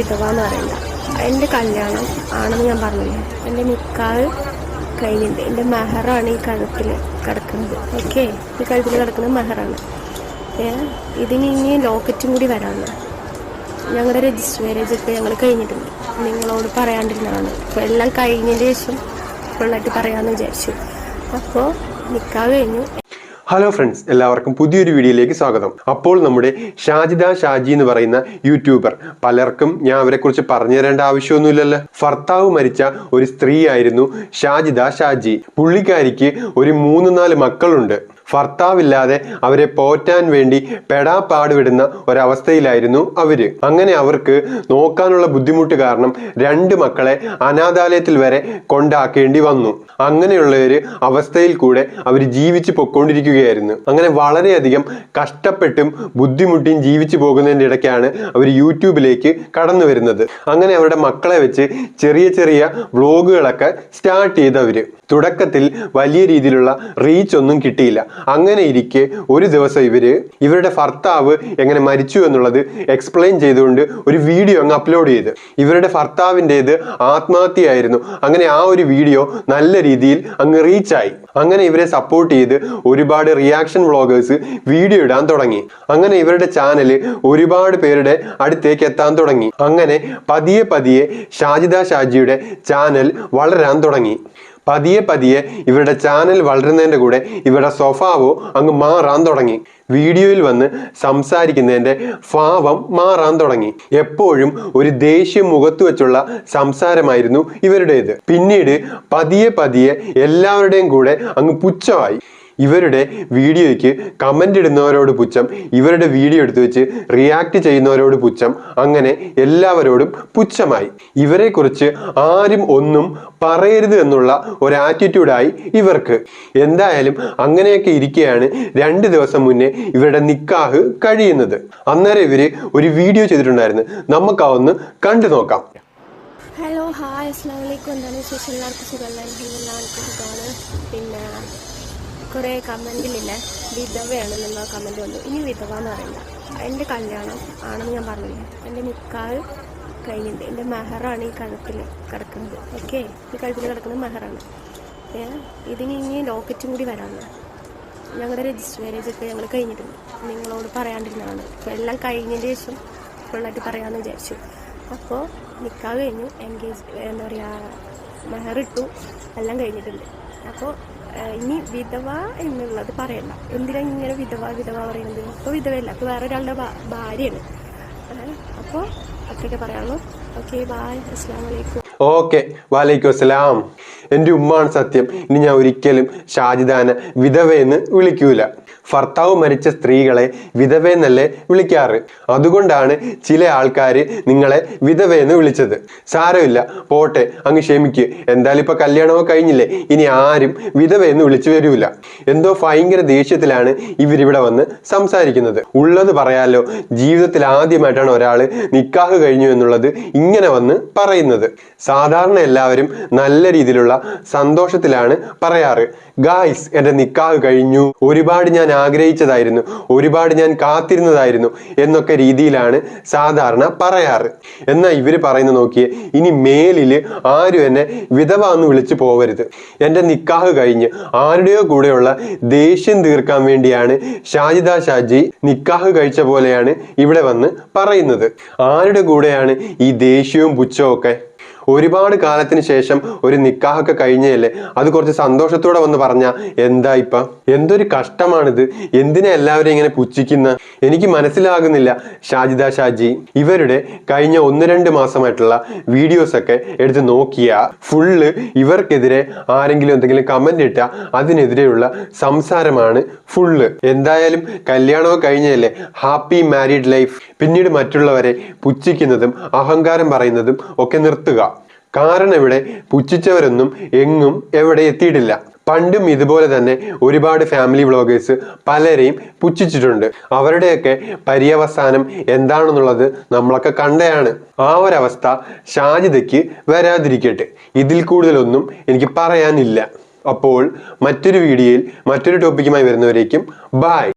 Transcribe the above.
വിധവ എന്ന് എന്റെ കല്യാണം ആണെന്ന് ഞാൻ പറഞ്ഞില്ലേ? എന്റെ നിക്കാഹ് കഴിഞ്ഞിട്ടുണ്ട്. എന്റെ മെഹറാണ് ഈ കഴുത്തിൽ കിടക്കുന്നത്. ഓക്കെ? ഈ കഴുത്തിൽ കിടക്കുന്നത് മെഹറാണ്. ഇതിന് ഇനി ലോക്കറ്റും കൂടി വരാമെന്ന്. ഞങ്ങളുടെ രജിസ്റ്റർ മാരേജ് ഒക്കെ ഞങ്ങൾ കഴിഞ്ഞിട്ടുണ്ട്. നിങ്ങളോട് പറയാണ്ടിരുന്നതാണ്. അപ്പോൾ എല്ലാം കഴിഞ്ഞതിന് ശേഷം ഫുള്ളായിട്ട് പറയാമെന്ന് വിചാരിച്ചു. അപ്പോൾ നിൽക്കാൻ കഴിഞ്ഞു. ഹലോ ഫ്രണ്ട്സ് എല്ലാവർക്കും പുതിയൊരു വീഡിയോയിലേക്ക് സ്വാഗതം. അപ്പോൾ നമ്മുടെ ഷാജിദ ഷാജി എന്ന് പറയുന്ന യൂട്യൂബർ പലർക്കും ഞാൻ അവരെ കുറിച്ച് പറഞ്ഞു തരേണ്ട ആവശ്യമൊന്നുമില്ലല്ലോ. ഭർത്താവ് മരിച്ച ഒരു സ്ത്രീ ആയിരുന്നു ഷാജിദ ഷാജി. പുള്ളിക്കാരിക്ക് ഒരു മൂന്ന് നാല് മക്കളുണ്ട്. ഭർത്താവില്ലാതെ അവരെ പോറ്റാൻ വേണ്ടി പെടാപ്പാടുവിടുന്ന ഒരവസ്ഥയിലായിരുന്നു അവർ. അങ്ങനെ അവർക്ക് നോക്കാനുള്ള ബുദ്ധിമുട്ട് കാരണം രണ്ട് മക്കളെ അനാഥാലയത്തിൽ വരെ കൊണ്ടാക്കേണ്ടി വന്നു. അങ്ങനെയുള്ള ഒരു അവസ്ഥയിൽ കൂടെ അവർ ജീവിച്ചു പൊക്കോണ്ടിരിക്കുകയായിരുന്നു. അങ്ങനെ വളരെയധികം കഷ്ടപ്പെട്ടും ബുദ്ധിമുട്ടിയും ജീവിച്ചു പോകുന്നതിന്റെ ഇടയ്ക്കാണ് അവർ യൂട്യൂബിലേക്ക് കടന്നു വരുന്നത്. അങ്ങനെ അവരുടെ മക്കളെ വെച്ച് ചെറിയ ചെറിയ വ്ളോഗുകളൊക്കെ സ്റ്റാർട്ട് ചെയ്തവര്. തുടക്കത്തിൽ വലിയ രീതിയിലുള്ള റീച്ച് ഒന്നും കിട്ടിയില്ല. അങ്ങനെ ഇരിക്കെ ഒരു ദിവസം ഇവർ ഇവരുടെ ഭർത്താവ് എങ്ങനെ മരിച്ചു എന്നുള്ളത് എക്സ്പ്ലെയിൻ ചെയ്തുകൊണ്ട് ഒരു വീഡിയോ അങ്ങ് അപ്ലോഡ് ചെയ്ത്. ഇവരുടെ ഭർത്താവിന്റെത് ആത്മഹത്യയായിരുന്നു. അങ്ങനെ ആ ഒരു വീഡിയോ നല്ല രീതിയിൽ അങ്ങ് റീച്ചായി അങ്ങനെ ഇവരെ സപ്പോർട്ട് ചെയ്ത് ഒരുപാട് റിയാക്ഷൻ വ്ളോഗേഴ്സ് വീഡിയോ ഇടാൻ തുടങ്ങി. അങ്ങനെ ഇവരുടെ ചാനൽ ഒരുപാട് പേരുടെ അടുത്തേക്ക് എത്താൻ തുടങ്ങി. അങ്ങനെ പതിയെ പതിയെ ഷാജിദ ഷാജിയുടെ ചാനൽ വളരാൻ തുടങ്ങി. പതിയെ പതിയെ ഇവരുടെ ചാനൽ വളരുന്നതിന്റെ കൂടെ ഇവരുടെ സ്വഭാവവും അങ്ങ് മാറാൻ തുടങ്ങി. വീഡിയോയിൽ വന്ന് സംസാരിക്കുന്നതിന്റെ ഭാവം മാറാൻ തുടങ്ങി. എപ്പോഴും ഒരു ദേഷ്യം മുഖത്ത് വെച്ചുള്ള സംസാരമായിരുന്നു ഇവരുടേത്. പിന്നീട് പതിയെ പതിയെ എല്ലാവരുടെയും കൂടെ അങ്ങ് പുച്ഛമായി. ഇവരുടെ വീഡിയോയ്ക്ക് കമന്റ് ഇടുന്നവരോട് പുച്ഛം ഇവരുടെ വീഡിയോ എടുത്തു വെച്ച് റിയാക്ട് ചെയ്യുന്നവരോട് പുച്ഛം അങ്ങനെ എല്ലാവരോടും പുച്ഛമായി. ഇവരെക്കുറിച്ച് ആരും ഒന്നും പറയരുത് എന്നുള്ള ഒരു ആറ്റിറ്റ്യൂഡായി ഇവർക്ക്. എന്തായാലും അങ്ങനെയൊക്കെ ഇരിക്കുകയാണ് രണ്ട് ദിവസം മുന്നേ ഇവരുടെ നിക്കാഹ് കഴിയുന്നത്. അന്നേരം ഇവർ ഒരു വീഡിയോ ചെയ്തിട്ടുണ്ടായിരുന്നു. നമുക്ക് ആ ഒന്ന് കണ്ടു നോക്കാം. ഹലോ ഹായ് അസ്സാം വലൈക്കും എന്താണ് വിശേഷം? എല്ലാവർക്കും സുഖമല്ല എല്ലാവർക്കും സുഖമാണ്? പിന്നെ കുറേ കമന്റിലില്ലേ വിധവയാണെന്നുള്ള കമന്റ് വന്നു. ഇനി വിധവ എന്ന് പറയണ്ട. എന്റെ കല്യാണം ആണെന്ന് ഞാൻ പറഞ്ഞില്ല? എന്റെ നിക്കാഹ് കഴിഞ്ഞിട്ടുണ്ട്. എന്റെ മെഹറാണ് ഈ കഴുത്തിൽ കിടക്കുന്നത്. ഓക്കെ? ഈ കഴുത്തിൽ കിടക്കുന്നത് മെഹറാണ്. ഇതിന് ഇനി ലോക്കറ്റും കൂടി വരാമെന്ന് ഞങ്ങളുടെ രജിസ്റ്റർ മാരേജ് ഒക്കെ ഞങ്ങൾ കഴിഞ്ഞിട്ടുണ്ട്. നിങ്ങളോട് പറയാണ്ടിരുന്നതാണ്. അപ്പോൾ എല്ലാം കഴിഞ്ഞതിന് ശേഷം ഫുള്ളായിട്ട് പറയാമെന്ന് വിചാരിച്ചു. അപ്പോൾ നിക്കാഹ് കഴിഞ്ഞു എൻഗേജ് എന്താ പറയുക മെഹറിട്ടു എല്ലാം കഴിഞ്ഞിട്ടുണ്ട്. അപ്പോൾ ഇനി വിധവ എന്നുള്ളത് പറയണ്ട. എന്തിനാ ഇങ്ങനെ വിധവ വിധവ പറയുന്നത്? ഇപ്പോൾ വിധവയല്ല അപ്പോൾ വേറെ ഒരാളുടെ ഭാര്യയാണ്. അപ്പോൾ അത്രയൊക്കെ പറയാനുള്ളൂ. ഓക്കെ ബായ് അസ്സാം വലൈക്കും ഓക്കെ വാലൈക്കും അസ്സലാം. എന്റെ ഉമ്മാണ് സത്യം. ഇനി ഞാൻ ഒരിക്കലും ഷാജിദാനെ വിധവയെന്ന് വിളിക്കൂല. ഭർത്താവ് മരിച്ച സ്ത്രീകളെ വിധവയെന്നല്ലേ വിളിക്കാറ്? അതുകൊണ്ടാണ് ചില ആൾക്കാർ നിങ്ങളെ വിധവയെന്ന് വിളിച്ചത്. സാരമില്ല പോട്ടെ അങ്ങ് ക്ഷമിക്ക്. എന്തായാലും ഇപ്പൊ കല്യാണമോ കഴിഞ്ഞില്ലേ? ഇനി ആരും വിധവയെന്ന് വിളിച്ചു വരൂല. എന്തോ ഭയങ്കര ദേഷ്യത്തിലാണ് ഇവരിവിടെ വന്ന് സംസാരിക്കുന്നത്. ഉള്ളത് പറയാലോ ജീവിതത്തിൽ ആദ്യമായിട്ടാണ് ഒരാൾ നിക്കാഹ് കഴിഞ്ഞു എന്നുള്ളത് ഇങ്ങനെ വന്ന് പറയുന്നത്. സാധാരണ എല്ലാവരും നല്ല രീതിയിലുള്ള സന്തോഷത്തിലാണ് പറയാറ്. ഗായ്സ് എന്റെ നിക്കാഹ് കഴിഞ്ഞു. ഒരുപാട് ഞാൻ ആഗ്രഹിച്ചതായിരുന്നു. ഒരുപാട് ഞാൻ കാത്തിരുന്നതായിരുന്നു എന്നൊക്കെ രീതിയിലാണ് സാധാരണ പറയാറ്. എന്നാൽ ഇവർ പറയുന്ന നോക്കിയേ ഇനി മേലിൽ ആരും എന്നെ വിധവ എന്ന് വിളിച്ചു പോവരുത്. എന്റെ നിക്കാഹ് കഴിഞ്ഞ് ആരുടെയോ കൂടെയുള്ള ദേഷ്യം തീർക്കാൻ വേണ്ടിയാണ് ഷാജിദ ഷാജി നിക്കാഹ് കഴിച്ച പോലെയാണ് ഇവിടെ വന്ന് പറയുന്നത്. ആരുടെ കൂടെയാണ് ഈ ദേഷ്യവും പുച്ഛവും ഒക്കെ? ഒരുപാട് കാലത്തിന് ശേഷം ഒരു നിക്കാഹൊക്കെ കഴിഞ്ഞല്ലേ? അത് കുറച്ച് സന്തോഷത്തോടെ വന്ന് പറഞ്ഞ എന്താ ഇപ്പ? എന്തൊരു കഷ്ടമാണിത്? എന്തിനാ എല്ലാവരും ഇങ്ങനെ പുച്ഛിക്കുന്ന? എനിക്ക് മനസ്സിലാകുന്നില്ല ഷാജിദ ഷാജി. ഇവരുടെ കഴിഞ്ഞ ഒന്ന് രണ്ട് മാസമായിട്ടുള്ള വീഡിയോസ് ഒക്കെ എടുത്ത് നോക്കിയ ഫുള്ള് ഇവർക്കെതിരെ ആരെങ്കിലും എന്തെങ്കിലും കമന്റ് ഇട്ട അതിനെതിരെയുള്ള സംസാരമാണ് ഫുള്ള്. എന്തായാലും കല്യാണമൊക്കെ കഴിഞ്ഞല്ലേ? Happy married life. പിന്നീട് മറ്റുള്ളവരെ പുച്ഛിക്കുന്നതും അഹങ്കാരം പറയുന്നതും ഒക്കെ നിർത്തുക. കാരണം ഇവിടെ പുച്ഛിച്ചവരൊന്നും എങ്ങും എവിടെ എത്തിയിട്ടില്ല. പണ്ടും ഇതുപോലെ തന്നെ ഒരുപാട് ഫാമിലി വ്ളോഗേഴ്സ് പലരെയും പുച്ഛിച്ചിട്ടുണ്ട്. അവരുടെയൊക്കെ പര്യവസാനം എന്താണെന്നുള്ളത് നമ്മളൊക്കെ കണ്ടയാണ്. ആ ഒരവസ്ഥ ഷാജിദയ്ക്ക് വരാതിരിക്കട്ടെ. ഇതിൽ കൂടുതലൊന്നും എനിക്ക് പറയാനില്ല. അപ്പോൾ മറ്റൊരു വീഡിയോയിൽ മറ്റൊരു ടോപ്പിക്കുമായി വരുന്നവരേക്കും ബായ്